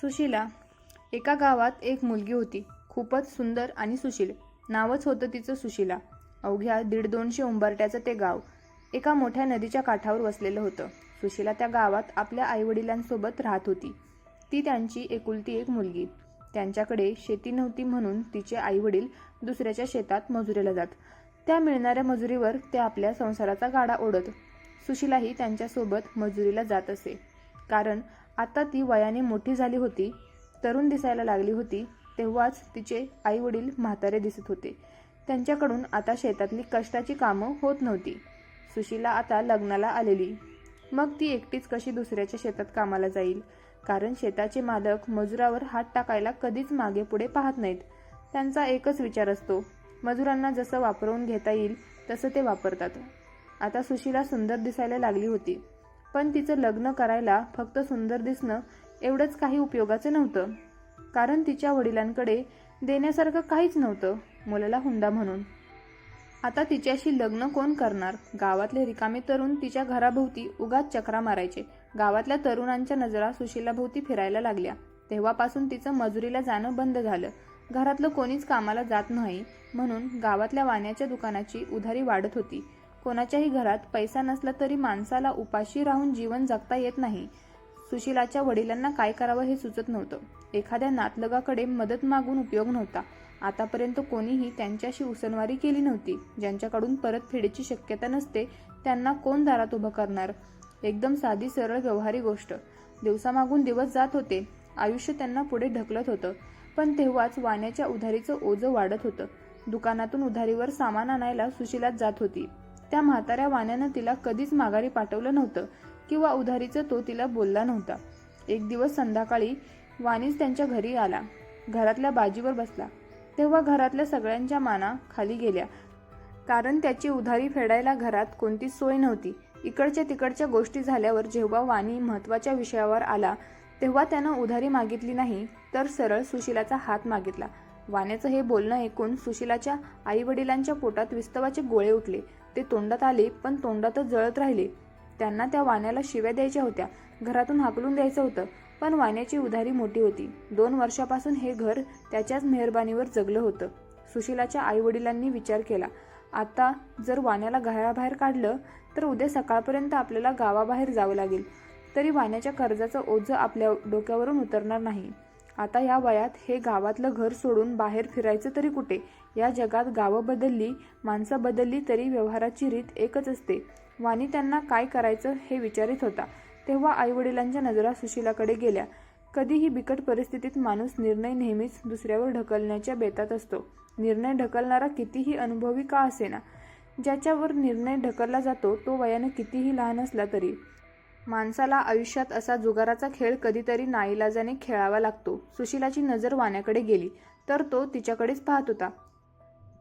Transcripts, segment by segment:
सुशीला एका गावात एक मुलगी होती. खूपच सुंदर आणि सुशील. नावच होतं तिचं सुशीला. अवघ्या दीड दोनशे उंबरट्याचं ते गाव. एका मोठ्या नदीच्या काठावर वसलेलं होतं. सुशीला त्या गावात आपल्या आईवडिलांसोबत राहत होती. ती त्यांची एकुलती एक मुलगी. त्यांच्याकडे शेती नव्हती म्हणून तिचे आईवडील दुसऱ्याच्या शेतात मजुरीला जात. त्या मिळणाऱ्या मजुरीवर ते आपल्या संसाराचा गाडा ओढत. सुशीलाही त्यांच्यासोबत मजुरीला जात असे. कारण आता ती वयाने मोठी झाली होती तरुण दिसायला लागली होती तेव्हाच तिचे आईवडील म्हातारे दिसत होते. त्यांच्याकडून आता शेतातली कष्टाची कामं होत नव्हती. सुशीला आता लग्नाला आलेली. मग ती एकटीच कशी दुसऱ्याच्या शेतात कामाला जाईल? कारण शेताचे मालक मजुरावर हात टाकायला कधीच मागे पुढे पाहत नाहीत. त्यांचा एकच विचार असतो मजुरांना जसं वापरवून घेता येईल तसं ते वापरतात. आता सुशीला सुंदर दिसायला लागली होती. पण तिचं लग्न करायला फक्त सुंदर दिसणं एवढंच काही उपयोगाचं नव्हतं. कारण तिच्या वडिलांकडे देण्यासारखं काहीच नव्हतं मुलाला हुंडा म्हणून. आता तिच्याशी लग्न कोण करणार? गावातले रिकामे तरुण तिच्या घराभोवती उगाच चक्रा मारायचे. गावातल्या तरुणांच्या नजरा सुशीलाभोवती फिरायला लागल्या. तेव्हापासून तिचं मजुरीला जाणं बंद झालं. घरातलं कोणीच कामाला जात नाही म्हणून गावातल्या वाण्याच्या दुकानाची उधारी वाढत होती. कोणाच्याही घरात पैसा नसला तरी माणसाला उपाशी राहून जीवन जगता येत नाही. सुशीलाच्या वडिलांना काय करावं हे सुचत नव्हतं. एखाद्या नातलगाकडे मदत मागून उपयोग नव्हता. आतापर्यंत कोणीही त्यांच्याशी उसनवारी केली नव्हती. ज्यांच्याकडून परतफेडीची शक्यता नसते त्यांना कोण दारात उभं करणार? एकदम साधी सरळ व्यवहारी गोष्ट. दिवसामागून दिवस जात होते. आयुष्य त्यांना पुढे ढकलत होतं. पण तेव्हाच वाण्याच्या उधारीचं ओझं वाढत होतं. दुकानातून उधारीवर सामान आणायला सुशीलाच जात होती. त्या म्हाताऱ्या वाण्यानं तिला कधीच माघारी पाठवलं नव्हतं किंवा उधारीचं तो तिला बोलला नव्हता. एक दिवस संध्याकाळी वाणीच त्यांच्या घरी आला. घरातल्या बाजीवर बसला. तेव्हा घरातल्या सगळ्यांच्या माना खाली गेल्या. कारण त्याची उधारी फेडायला घरात कोणतीच सोय नव्हती. इकडच्या तिकडच्या गोष्टी झाल्यावर जेव्हा वाणी महत्त्वाच्या विषयावर आला तेव्हा त्यानं उधारी मागितली नाही तर सरळ सुशिलाचा हात मागितला. वाण्याचं हे बोलणं ऐकून सुशिलाच्या आई वडिलांच्या पोटात विस्तवाचे गोळे उठले. ते तोंडात आले पण तोंडातच जळत राहिले. त्यांना त्या वाण्याला शिव्या द्यायच्या होत्या. घरातून हाकलून द्यायचं होतं पण वाण्याची उधारी मोठी होती. दोन वर्षापासून हे घर त्याच्याच मेहरबानीवर जगलं होतं. सुशीलाच्या आई वडिलांनी विचार केला आता जर वाण्याला घराबाहेर काढलं तर उद्या सकाळपर्यंत आपल्याला गावाबाहेर जावं लागेल. तरी वाण्याच्या कर्जाचं ओझं आपल्या डोक्यावरून उतरणार नाही. आता या वयात हे गावातलं घर सोडून बाहेर फिरायचं तरी कुठे? या जगात गावं बदलली माणसं बदलली तरी व्यवहाराची रीत एकच असते. वाणी त्यांना काय करायचं हे विचारित होता. तेव्हा आईवडिलांच्या नजरा सुशीलाकडे गेल्या. कधीही बिकट परिस्थितीत माणूस निर्णय नेहमीच दुसऱ्यावर ढकलण्याच्या बेतात असतो. निर्णय ढकलणारा कितीही अनुभवी का असेना? ज्याच्यावर निर्णय ढकलला जातो तो वयानं कितीही लहान असला तरी. माणसाला आयुष्यात असा जुगाराचा खेळ कधीतरी नाईलाजाने खेळावा लागतो. सुशीलाची नजर वाण्याकडे गेली तर तो तिच्याकडेच पाहत होता.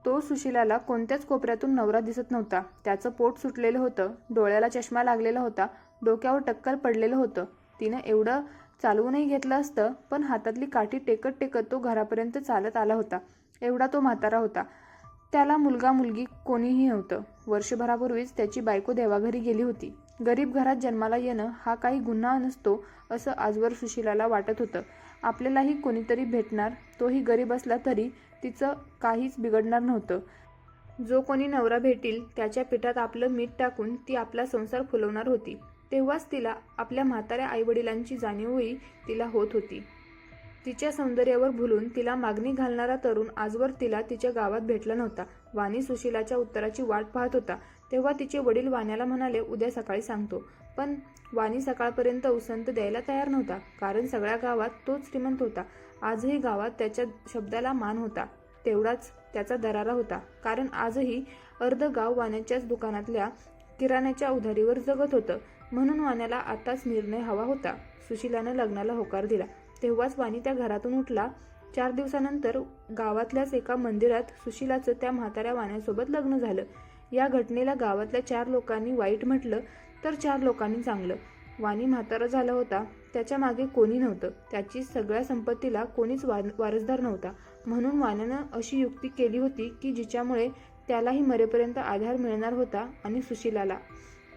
तो सुशिलाला कोणत्याच कोपऱ्यातून नवरा दिसत नव्हता. त्याचं पोट सुटलेलं होतं डोळ्याला चष्मा लागलेला होता डोक्यावर टक्कल पडलेलं होतं. तिनं एवढं चालवूनही घेतलं असतं पण हातातली काठी टेकत टेकत तो घरापर्यंत चालत आला होता. एवढा तो म्हातारा होता. त्याला मुलगा मुलगी कोणीही नव्हतं. वर्षभरापूर्वीच त्याची बायको देवाघरी गेली होती. गरीब घरात जन्माला येणं हा काही गुन्हा नसतो असं आजवर सुशिलाला वाटत होतं. आपल्यालाही कोणीतरी भेटणार. तोही गरीब असला तरी तिचं काहीच बिघडणार नव्हतं. जो कोणी नवरा भेटील त्याच्या पिठात आपलं मीठ टाकून ती आपला संसार फुलवणार होती. तेव्हाच तिला आपल्या म्हाताऱ्या आईवडिलांची जाणीवही तिला होत होती. तिच्या सौंदर्यावर भुलून तिला मागणी घालणारा तरुण आजवर तिला तिच्या गावात भेटला नव्हता. वाणी सुशिलाच्या उत्तराची वाट पाहत होता. तेव्हा तिचे वडील वाण्याला म्हणाले उद्या सकाळी सांगतो. पण वाणी सकाळपर्यंत उसंत द्यायला तयार नव्हता कारण सगळ्या गावात तोच श्रीमंत होता. आजही गावात त्याच्या शब्दाला मान होता. तेवढाच त्याचा दरारा होता कारण आजही अर्ध गाव वाण्याच्याच दुकानातल्या किराण्याच्या उधारीवर जगत होतं. म्हणून वाण्याला आताच निर्णय हवा होता. सुशिलानं लग्नाला होकार दिला. तेव्हाच वाणी त्या घरातून उठला. चार दिवसानंतर गावातल्याच एका मंदिरात सुशिलाचं त्या म्हाताऱ्या वाण्यासोबत लग्न झालं. या घटनेला गावातल्या चार लोकांनी वाईट म्हटलं तर चार लोकांनी चांगलं वाणी म्हातारा झाला होता. त्याच्यामागे कोणी नव्हतं. त्याची सगळ्या संपत्तीला कोणीच वारसदार नव्हता. म्हणून वाण्यानं अशी युक्ती केली होती की जिच्यामुळे त्यालाही मरेपर्यंत आधार मिळणार होता आणि सुशीलाला.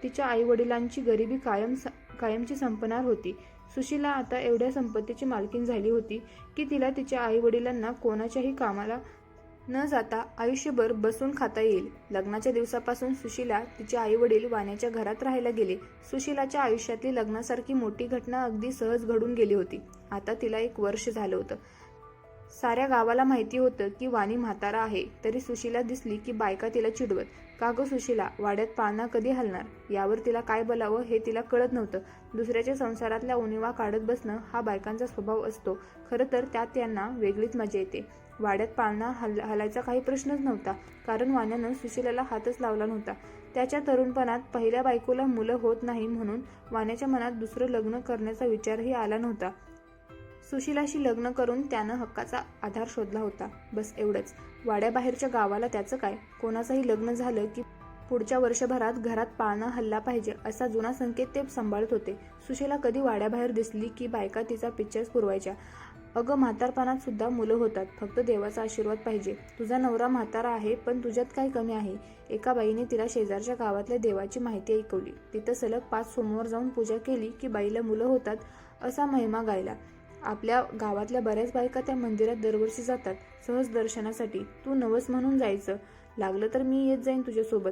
तिच्या आईवडिलांची गरिबी कायम कायमची संपणार होती. सुशीला आता एवढ्या संपत्तीची मालकीन झाली होती की तिला तिच्या आई वडिलांना कोणाच्याही कामाला न जाता आयुष्यभर बसून खाता येईल. लग्नाच्या दिवसापासून सुशीला तिचे आई वडील वाण्याच्या घरात राहायला गेले. सुशीलाच्या आयुष्यातली लग्नासारखी मोठी घटना अगदी सहज घडून गेली होती. आता तिला एक वर्ष झालं होतं. साऱ्या गावाला माहिती होतं की वाणी म्हातारा आहे. तरी सुशीला दिसली की बायका तिला चिडवत. का गं सुशीला वाड्यात पाळणा कधी हलणार? यावर तिला काय बोलावं हे तिला कळत नव्हतं. दुसऱ्याच्या संसारातल्या उणिवा काढत बसणं हा बायकांचा स्वभाव असतो. खरं तर त्यात त्यांना वेगळीच मजा येते. वाड्यात पाळणा हल हलायचा काही प्रश्नच नव्हता. कारण वाण्यानं सुशिलाला हातच लावला नव्हता. त्याच्या तरुणपणात पहिल्या बायकोला मुलं होत नाही म्हणून वाण्याच्या मनात दुसरं लग्न करण्याचा विचारही आला नव्हता. सुशीलाशी लग्न करून त्यानं हक्काचा आधार शोधला होता. बस एवढंच. वाड्याबाहेरच्या गावाला त्याचं काय? कोणाचंही लग्न झालं की पुढच्या वर्षभरात घरात पाळणा हल्ला पाहिजे असा जुना संकेत ते सांभाळत होते. सुशीला कधी वाड्याबाहेर दिसली की बायका तिचा पिक्चर्स पुरवायच्या. अगं म्हातारपणात सुद्धा मुलं होतात. फक्त देवाचा आशीर्वाद पाहिजे. तुझा नवरा म्हातारा आहे पण तुझ्यात काय कमी आहे? एका बाईने तिला शेजारच्या गावातल्या देवाची माहिती ऐकवली. तिथं सलग पाच सोमवार जाऊन पूजा केली की बाईला मुलं होतात असा महिमा गायला. आपल्या गावातल्या बऱ्याच बायका त्या मंदिरात दरवर्षी जातात सहज दर्शनासाठी. तू नवस म्हणून जायचं. लागलं तर मी येत जाईन तुझ्यासोबत.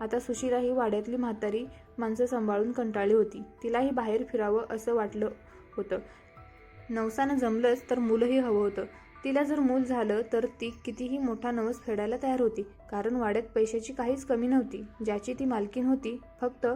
आता सुशीला ही वाड्यातली म्हातारी माणसं सांभाळून कंटाळली होती. तिलाही बाहेर फिरावं असं वाटलं होतं. नवसानं जमलंच तर मुलंही हवं होतं. तिला जर मूल झालं तर ती कितीही मोठा नवस फेडायला तयार होती. कारण वाड्यात पैशाची काहीच कमी नव्हती. ज्याची ती मालकीन होती फक्त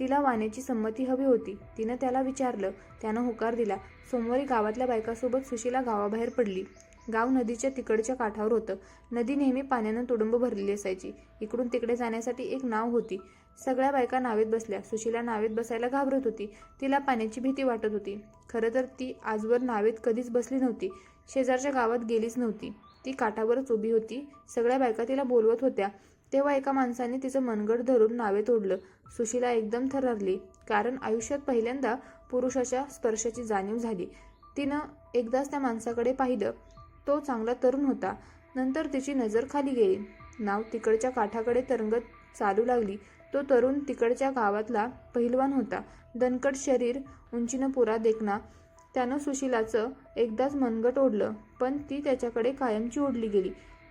तिला वाण्याची संमती हवी होती. तिनं त्याला विचारलं. त्यानं होकार दिला. सोमवारी गावातल्या बायकासोबत सुशीला गावाबाहेर पडली. गाव नदीच्या तिकडच्या काठावर होतं. नदी नेहमी पाण्यानं तुडुंब भरलेली असायची. इकडून तिकडे जाण्यासाठी एक नाव होती. सगळ्या बायका नावेत बसल्या. सुशीला नावेत बसायला घाबरत होती. तिला पाण्याची भीती वाटत होती. खरं तर ती आजवर नावेत कधीच बसली नव्हती. शेजारच्या गावात गेलीच नव्हती. ती काठावरच उभी होती. सगळ्या बायका तिला बोलवत होत्या. तेव्हा एका माणसाने तिचं मनगड धरून नावेत ओढलं सुशीला एकदम थरारली. कारण आयुष्यात पहिल्यांदा पुरुषाच्या स्पर्शाची जाणीव झाली. तिनं एकदाच त्या माणसाकडे पाहिलं. तो चांगला तरुण होता. नंतर तिची नजर खाली गेली. नाव तिकडच्या काठाकडे तरंगत चालू लागली. तो तरुण तिकडच्या गावातला पहिलवान होता. दणकट शरीर उंचीनं पुरा देखना त्यानं सुशीलाचं एकदाच मनगट ओढलं पण ती त्याच्याकडे कायमची ओढली गेली.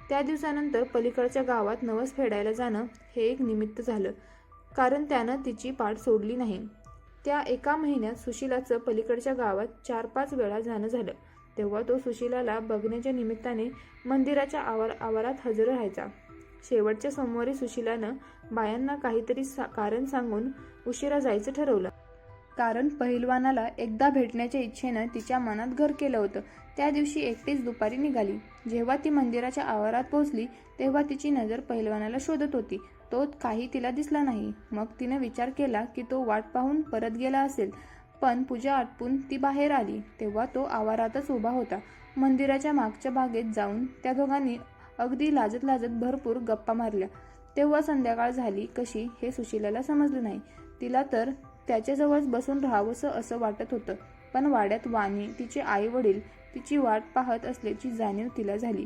त्या दिवसानंतर पलीकडच्या गावात नवस फेडायला जाणं हे एक निमित्त झालं कारण त्यानं तिची पाठ सोडली नाही. त्या एका महिन्यात सुशीलाचं पलीकडच्या गावात चार पाच वेळा जाणं झालं. तेव्हा तो सुशीलाला बघण्याच्या निमित्ताने मंदिराच्या आवार आवारात हजर राहायचा. शेवटच्या सोमवारी सुशीलानं बायांना काहीतरी सा कारण सांगून उशिरा जायचं ठरवलं. कारण पहिलवानाला एकदा भेटण्याच्या इच्छेनं तिच्या मनात घर केलं होतं. त्या दिवशी एकटीच दुपारी निघाली. जेव्हा ती मंदिराच्या आवारात पोहोचली तेव्हा तिची नजर पहिलवानाला शोधत होती. तो काही तिला दिसला नाही. मग तिनं विचार केला की तो वाट पाहून परत गेला असेल. पण पूजा आटपून ती बाहेर आली. तेव्हा तो आवारातच उभा होता. मंदिराच्या मागच्या भागेत जाऊन त्या दोघांनी अगदी लाजत लाजत भरपूर गप्पा मारल्या. तेव्हा संध्याकाळ झाली कशी हे सुशीलाला समजलं नाही. तिला तर त्याच्याजवळच बसून राहावंसं असं वाटत होतं. पण वाड्यात वाणी तिचे आई वडील तिची वाट पाहत असल्याची जाणीव तिला झाली.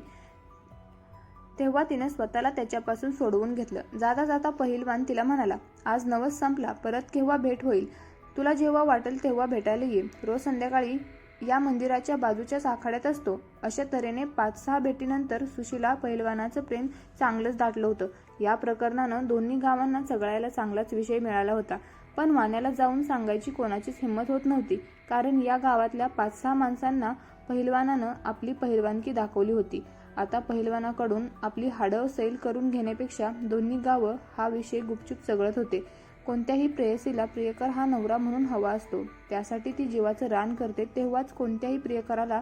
तेव्हा तिने स्वतःला त्याच्यापासून सोडवून घेतलं. जाता जाता पहिलवान तिला म्हणाला आज नवस संपला परत केव्हा भेट होईल? तुला जेव्हा वाटेल तेव्हा भेटायला ये. रोज संध्याकाळी या मंदिराच्या बाजूच्याच आखाड्यात असतो. अशा तऱ्हेने पाच सहा भेटीनंतर सुशीला पहिलवानाचं प्रेम चांगलंच दाटलं होतं. या प्रकरणानं दोन्ही गावांना चगळायला चांगलाच विषय मिळाला होता. पण वाण्याला जाऊन सांगायची कोणाचीच हिंमत होत नव्हती. कारण या गावातल्या पाच सहा माणसांना पहिलवानानं आपली पहिलवानकी दाखवली होती. आता पहिलवानाकडून आपली हाडं सैल करून घेण्यापेक्षा दोन्ही गावं हा विषय गुपचूप चगळत होते. कोणत्याही प्रेयसीला प्रियकर हा नवरा म्हणून हवा असतो. त्यासाठी ती जीवाचं रान करते तेव्हाच कोणत्याही प्रियकराला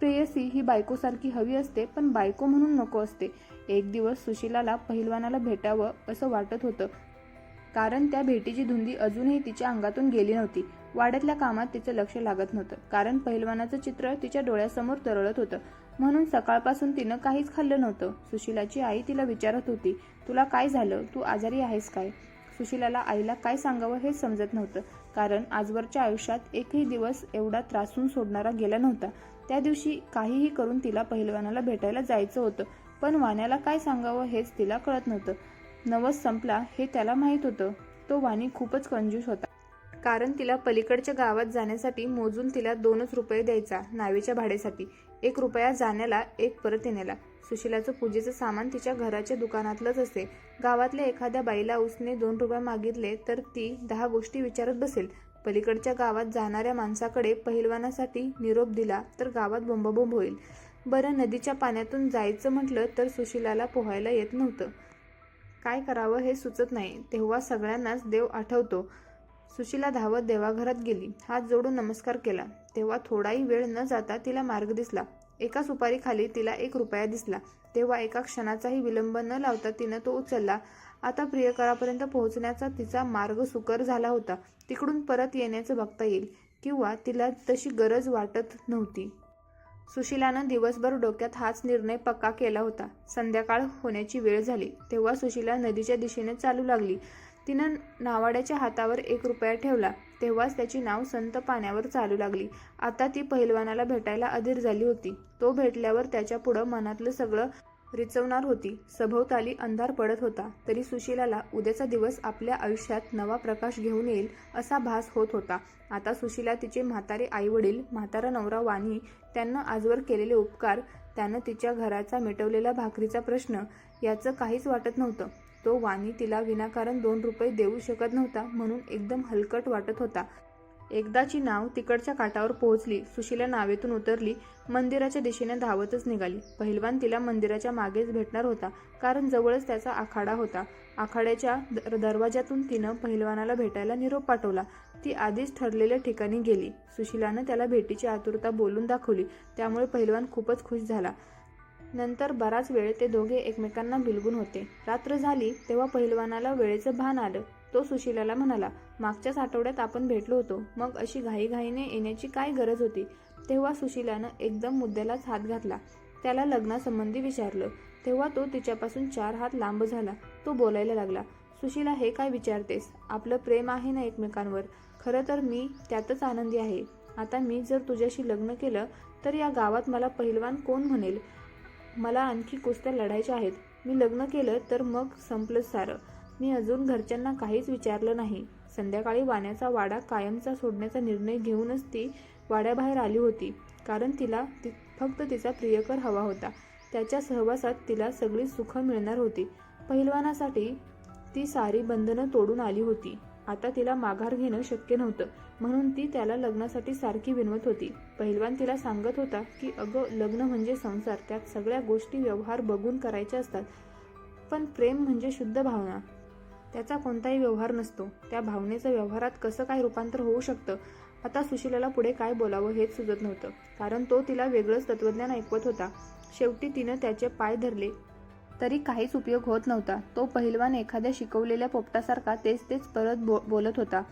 प्रेयसी ही बायकोसारखी हवी असते पण बायको म्हणून नको असते. एक दिवस सुशीलाला पहिलवानाला भेटावं असं वाटत होतं. कारण त्या भेटीची धुंदी अजूनही तिच्या अंगातून गेली नव्हती. वाड्यातल्या कामात तिचं लक्ष लागत नव्हतं. कारण पहिलवानाचं चित्र तिच्या डोळ्यासमोर तरळत होतं. म्हणून सकाळपासून तिनं काहीच खाल्लं नव्हतं. सुशीलाची आई तिला विचारत होती तुला काय झालं? तू आजारी आहेस काय? सुशीलाला आईला काय सांगावं हेच समजत नव्हतं. कारण आजवरच्या आयुष्यात एकही दिवस एवढा त्रासून सोडणारा गेला नव्हता. त्या दिवशी काहीही करून तिला पहिलवानाला भेटायला जायचं होतं. पण वाण्याला काय सांगावं हेच तिला कळत नव्हतं. नवस संपला हे त्याला माहीत होतं. तो वाणी खूपच कंजूस होता. कारण तिला पलीकडच्या गावात जाण्यासाठी मोजून तिला दोनच रुपये द्यायचा नावेच्या भाड्यासाठी. एक रुपया जाण्याला एक परत येण्याला. सुशिलाचं पूजेचं सामान तिच्या घराच्या दुकानातलंच असते गावातल्या एखाद्या बाईला उसने दोन रुपये मागितले तर ती दहा गोष्टी विचारत बसेल. पलीकडच्या गावात जाणाऱ्या माणसाकडे पहिलवानासाठी निरोप दिला तर गावात बोंबाबोंब होईल. बरं नदीच्या पाण्यातून जायचं म्हटलं तर सुशिलाला पोहायला येत नव्हतं. काय करावं हे सुचत नाही. तेव्हा सगळ्यांनाच देव आठवतो. सुशिला धावत देवाघरात गेली. हात जोडून नमस्कार केला. तेव्हा थोडाही वेळ न जाता तिला मार्ग दिसला. एका सुपारीखाली तिला एक रुपया दिसला. तेव्हा एका क्षणाचाही विलंब न लावता तिनं तो उचलला. आता प्रियकरापर्यंत पोहोचण्याचा तिचा मार्ग सुकर झाला होता. तिकडून परत येण्याचं बघता येईल किंवा तिला तशी गरज वाटत नव्हती. सुशिलानं दिवसभर डोक्यात हाच निर्णय पक्का केला होता. संध्याकाळ होण्याची वेळ झाली. तेव्हा सुशिला नदीच्या दिशेने चालू लागली. तिनं नावाड्याच्या हातावर एक रुपया ठेवला. तेव्हाच त्याची नाव संत पाण्यावर चालू लागली. आता ती पहिलवानाला भेटायला अधीर झाली होती. तो भेटल्यावर त्याच्या पुढं मनातलं सगळं रिचवणार होती. सभोवताली अंधार पडत होता. तरी सुशिलाला उद्याचा दिवस आपल्या आयुष्यात नवा प्रकाश घेऊन येईल असा भास होत होता. आता सुशिला तिचे म्हातारे आईवडील म्हातारा नवरा वाणी त्यांना आजवर केलेले उपकार त्यानं तिच्या घराचा मिटवलेला भाकरीचा प्रश्न याचं काहीच वाटत नव्हतं. तो वाणी तिला विनाकारण दोन रुपये देऊ शकत नव्हता म्हणून एकदम हलकट वाटत होता. एकदाची नाव तिकडच्या काठावर पोहोचली. सुशीला नावेतून उतरली. मंदिराच्या दिशेने धावतच निघाली. पहिलवान तिला मंदिराच्या मागेच भेटणार होता कारण जवळच त्याचा आखाडा होता. आखाड्याच्या द- दरवाजातून तिनं पहिलवानाला भेटायला निरोप पाठवला. ती आधीच ठरलेल्या ठिकाणी गेली. सुशीलानं त्याला भेटीची आतुरता बोलून दाखवली. त्यामुळे पहिलवान खूपच खुश झाला. नंतर बराच वेळ ते दोघे एकमेकांना बिलगून होते. रात्र झाली तेव्हा पहिलवानाला वेळेचं भान आलं. तो सुशीलाला म्हणाला मागच्याच आठवड्यात आपण भेटलो होतो. मग अशी घाईघाईने येण्याची काय गरज होती? तेव्हा सुशीलानं एकदम मुद्द्यालाच हात घातला. त्याला लग्नासंबंधी विचारलं. तेव्हा तो तिच्यापासून चार हात लांब झाला. तो बोलायला लागला सुशीला हे काय विचारतेस? आपलं प्रेम आहे ना एकमेकांवर. खरं तर मी त्यातच आनंदी आहे. आता मी जर तुझ्याशी लग्न केलं तर या गावात मला पहिलवान कोण म्हणेल? मला आणखी कुस्त्या लढायच्या आहेत. मी लग्न केलं तर मग संपलंच सारं. मी अजून घरच्यांना काहीच विचारलं नाही. संध्याकाळी वाण्याचा वाडा कायमचा सोडण्याचा निर्णय घेऊनच ती वाड्याबाहेर आली होती. कारण तिला ति फक्त तिचा प्रियकर हवा होता. त्याच्या सहवासात तिला सगळी सुख मिळणार होती. पहिलवानासाठी ती सारी बंधनं तोडून आली होती. आता तिला माघार घेणं शक्य नव्हतं. म्हणून ती त्याला लग्नासाठी सारखी विनवत होती. पहिलवान तिला सांगत होता की अगं लग्न म्हणजे संसार. त्यात सगळ्या गोष्टी व्यवहार बघून करायच्या असतात. पण प्रेम म्हणजे शुद्ध भावना. त्याचा कोणताही व्यवहार नसतो. त्या भावनेचं व्यवहारात कसं काय रूपांतर होऊ शकतं? आता सुशिलाला पुढे काय बोलावं हेच सुचत नव्हतं. कारण तो तिला वेगळंच तत्वज्ञान ऐकवत होता. शेवटी तिनं त्याचे पाय धरले. तरी काहीच उपयोग होत नव्हता. तो पहिलवान एखाद्या शिकवलेल्या पोपटासारखा तेच तेच परत बो बोलत होता.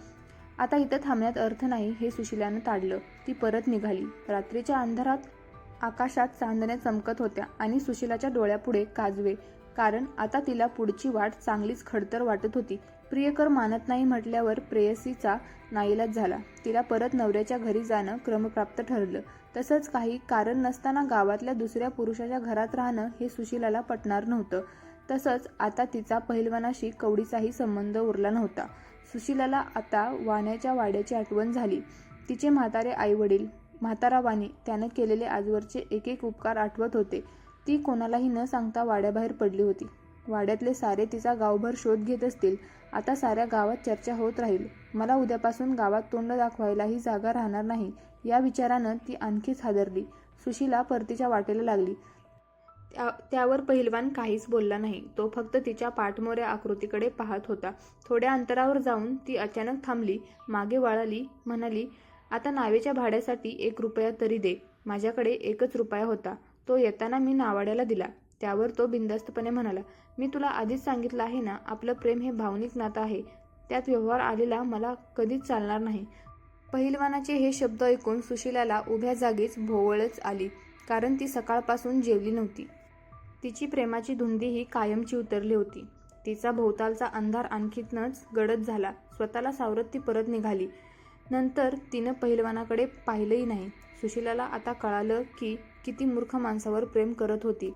आता इथं थांबण्यात अर्थ नाही हे सुशिलानं ताडलं. ती परत निघाली. रात्रीच्या अंधारात आकाशात चांदण्या चमकत होत्या आणि सुशिलाच्या डोळ्यापुढे काजवे. कारण आता तिला पुढची वाट चांगलीच खडतर वाटत होती. प्रियकर मानत नाही म्हटल्यावर प्रेयसीचा नाईलाज झाला. तिला परत नवऱ्याच्या घरी जाणं क्रमप्राप्त ठरलं. तसंच काही कारण नसताना गावातल्या दुसऱ्या पुरुषाच्या घरात राहणं हे सुशिलाला पटणार नव्हतं. तसंच आता तिचा पहिलवानाशी कवडीचाही संबंध उरला नव्हता. सुशीलाला आता वाण्याच्या वाड्याची आठवण झाली. तिचे म्हातारे आईवडील म्हातारा वाणी त्यानं केलेले आजवरचे एक एक उपकार आठवत होते. ती कोणालाही न सांगता वाड्याबाहेर पडली होती. वाड्यातले सारे तिचा गावभर शोध घेत असतील. आता साऱ्या गावात चर्चा होत राहील. मला उद्यापासून गावात तोंड दाखवायलाही जागा राहणार नाही. या विचारानं ती आणखीच हादरली. सुशीला परतीच्या वाटेला लागली. त्या त्यावर पहिलवान काहीच बोलला नाही. तो फक्त तिच्या पाठमोऱ्या आकृतीकडे पाहत होता. थोड्या अंतरावर जाऊन ती अचानक थांबली मागे वळाली म्हणाली आता नावेच्या भाड्यासाठी एक रुपया तरी दे. माझ्याकडे एकच रुपया होता. तो येताना मी नावाड्याला दिला. त्यावर तो बिंदास्तपणे म्हणाला मी तुला आधीच सांगितलं आहे ना आपलं प्रेम हे भावनिक नातं आहे. त्यात व्यवहार आलेला मला कधीच चालणार नाही. पहिलवानाचे हे शब्द ऐकून सुशिलाला उभ्या जागीच भोवळच आली कारण ती सकाळपासून जेवली नव्हती. तिची प्रेमाची धुंदी ही कायमची उतरली होती. तिचा भोवतालचा अंधार आणखीनच गडद झाला. स्वतःला सावरत ती परत निघाली. नंतर तिनं पहिलवानाकडे पाहिलंही नाही. सुशिलाला आता कळालं की किती मूर्ख माणसावर प्रेम करत होती.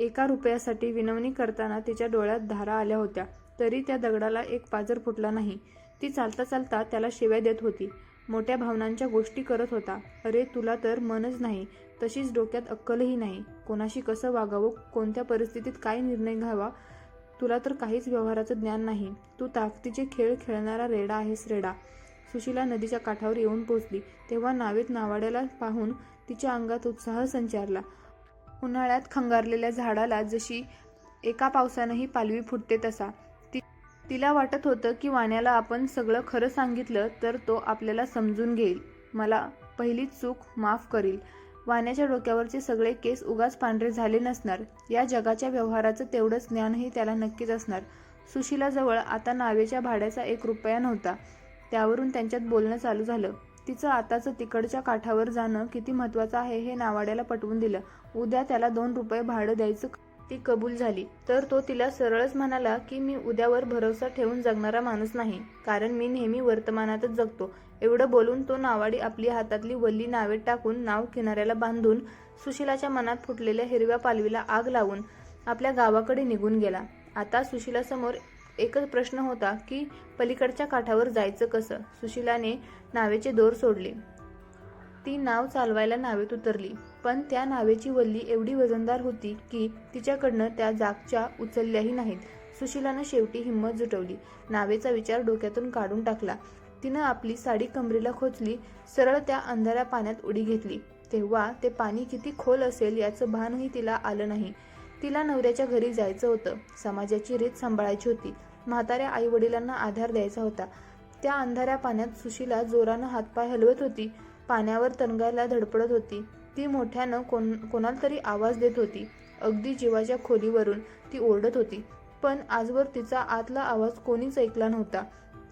एका रुपयासाठी विनवणी करताना तिच्या डोळ्यात धारा आल्या होत्या. तरी त्या दगडाला एक पाजर फुटला नाही. ती चालता चालता त्याला शिव्या देत होती. मोठ्या भावनांच्या गोष्टी करत होता. अरे तुला तर मनच नाही. तशीच डोक्यात अक्कलही नाही. कोणाशी कसं वागावं कोणत्या परिस्थितीत काय निर्णय घ्यावा तुला तर काहीच व्यवहाराचं ज्ञान नाही. तू ताकदीचे खेळ खेळणारा रेडा आहेस रेडा. सुशीला नदीच्या काठावर येऊन पोचली. तेव्हा नावेत नावाड्याला पाहून तिच्या अंगात उत्साह संचारला. उन्हाळ्यात खंगारलेल्या झाडाला जशी एका पावसानंही पालवी फुटते तसा. ती तिला वाटत होतं की वाण्याला आपण सगळं खरं सांगितलं तर तो आपल्याला समजून घेईल. मला पहिलीच चूक माफ करील. वाण्याच्या डोक्यावरचे सगळे केस उगाच पांढरे झाले नसणार. या जगाच्या व्यवहाराचं तेवढंच ज्ञानही त्याला नक्कीच असणार. सुशिलाजवळ आता नावेच्या भाड्याचा एक रुपया नव्हता. त्यावरून त्यांच्यात बोलणं चालू झालं. तिचं आताचं तिकडच्या काठावर जाणं किती महत्वाचं आहे हे नावाड्याला पटवून दिलं. उद्या त्याला दोन रुपये भाडं द्यायचं ती कबूल झाली. तर तो तिला सरळच म्हणाला की मी उद्यावर भरोसा ठेवून जगणारा माणूस नाही. कारण मी नेहमी वर्तमानातच जगतो. एवढं बोलून तो नावाडी आपली हातातली वल्ली नावेत टाकून नाव किनाऱ्याला बांधून सुशिलाच्या मनात फुटलेल्या हिरव्या पालवीला आग लावून आपल्या गावाकडे निघून गेला. आता सुशिलासमोर एकच प्रश्न होता की पलीकडच्या काठावर जायचं कसं? सुशिलाने नावेचे दोर सोडले. ती नाव चालवायला नावेत उतरली. पण त्या नावेची वल्ली एवढी वजनदार होती की तिच्याकडनं त्या जागच्या उचलल्याही नाहीत. सुशिलानं शेवटी हिंमत जुटवली. नावेचा विचार डोक्यातून काढून टाकला. तिनं आपली साडी कमरेला खोचली सरळ त्या अंधाऱ्या पाण्यात उडी घेतली. तेव्हा ते पाणी किती खोल असेल याचं भानही तिला आलं नाही. तिला नवऱ्याच्या घरी जायचं होतं. समाजाची रीत सांभाळायची होती. म्हाताऱ्या आई वडिलांना आधार द्यायचा होता. त्या अंधाऱ्या पाण्यात सुशीला जोरानं हातपाय हलवत होती. पाण्यावर तणगायला धडपडत होती. ती मोठ्यानं कोण कोणाला तरी आवाज देत होती. अगदी जीवाच्या खोलीवरून ती ओरडत होती. पण आजवर तिचा आतला आवाज कोणीच ऐकला नव्हता.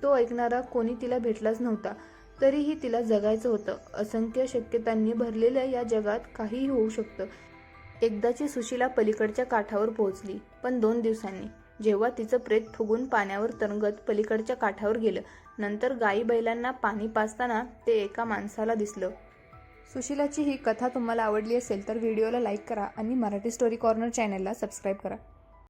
तो ऐकणारा कोणी तिला भेटलाच नव्हता. तरीही तिला जगायचं होतं. असंख्य शक्यतांनी भरलेल्या या जगात काहीही होऊ शकतं. एकदाची सुशीला पलीकडच्या काठावर पोहोचली पण दोन दिवसांनी. जेव्हा तिचं प्रेत फुगून पाण्यावर तरंगत पलीकडच्या काठावर गेलं नंतर गाई बैलांना पाणी पाजताना ते एका माणसाला दिसलं. सुशीलाची ही कथा तुम्हाला आवडली असेल तर व्हिडिओला लाईक करा आणि मराठी स्टोरी कॉर्नर चॅनलला सबस्क्राईब करा.